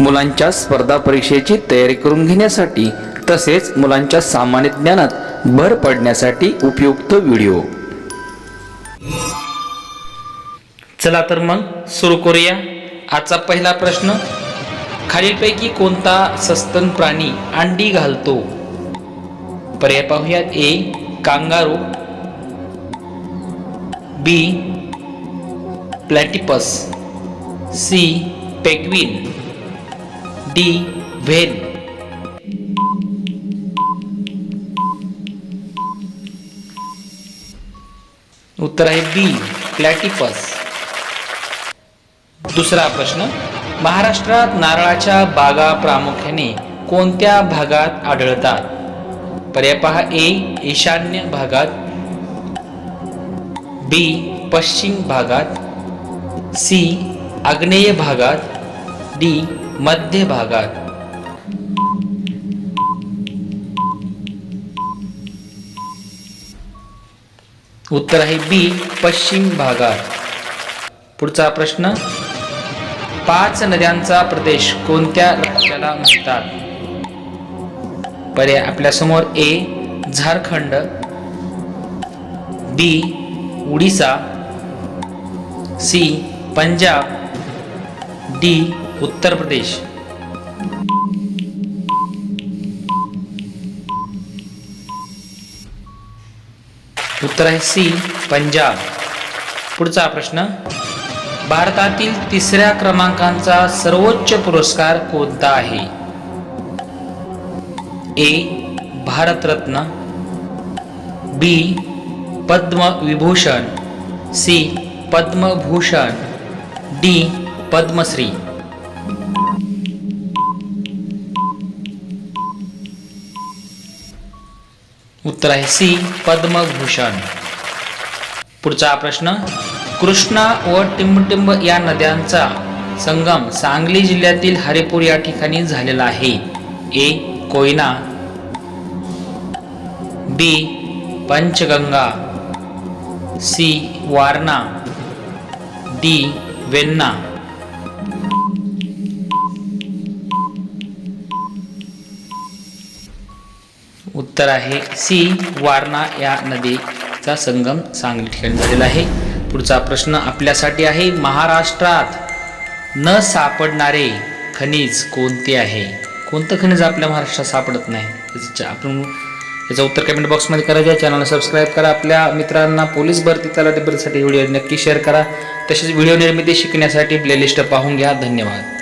मुलांच्या स्पर्धा परीक्षेची तयारी करून घेण्यासाठी तसेच मुलांच्या सामान्य ज्ञानात भर पडण्यासाठी उपयुक्त व्हिडिओ. चला तर मग सुरू करूया. आजचा पहिला प्रश्न खालीलपैकी कोणता सस्तन प्राणी अंडी घालतो? पर्याय पाहूयात. A kangaroo. B platypus. C penguin. D whale उत्तर आहे बी प्लॅटिपस. दुसरा प्रश्न महाराष्ट्रात नारळाच्या बागा प्रामुख्याने कोणत्या भागात आढळतात? पर्याय पहा ए ईशान्य भागात बी पश्चिम भागात सी आग्नेय भागात डी मध्य भागात. उत्तर आहे बी पश्चिम भागात. पुढचा प्रश्न पाच नद्यांचा प्रदेश कोणत्या राज्याला म्हणतात? पर्याय आपल्यासमोर A Jharkhand B Odisha C Punjab D Uttar Pradesh. उत्तर आहे सी पंजाब. पुढचा प्रश्न. भारतातील तिसऱ्या क्रमांकाचा सर्वोच्च पुरस्कार कोणता आहे? A Bharat Ratna. B Padma Vibhushan. C Padma Bhushan. D Padma Shri. उत्तर आहे सी पद्मभूषण. पुढचा प्रश्न कृष्णा व टिंबटिंब या नद्यांचा संगम सांगली जिल्ह्यातील हरिपूर या ठिकाणी झालेला आहे. A Koyna. B Panchganga. C Warna. D Venna. उत्तर आहे सी वारणा या नदीचा संगम सांगली ठिकाणी झालेला आहे. पुढचा प्रश्न आपल्यासाठी आहे महाराष्ट्रात न सापडणारे खनिज कोणते आहे? कोणतं खनिज आपल्या महाराष्ट्रात सापडत नाही? आपण याचं उत्तर कमेंट बॉक्समध्ये करा द्या चॅनलला सबस्क्राईब करा. आपल्या मित्रांना पोलीस भरती तलाठी भरतीसाठी व्हिडिओ नक्की शेअर करा. तसेच व्हिडिओ निर्मिती शिकण्यासाठी प्लेलिस्ट पाहून घ्या. धन्यवाद.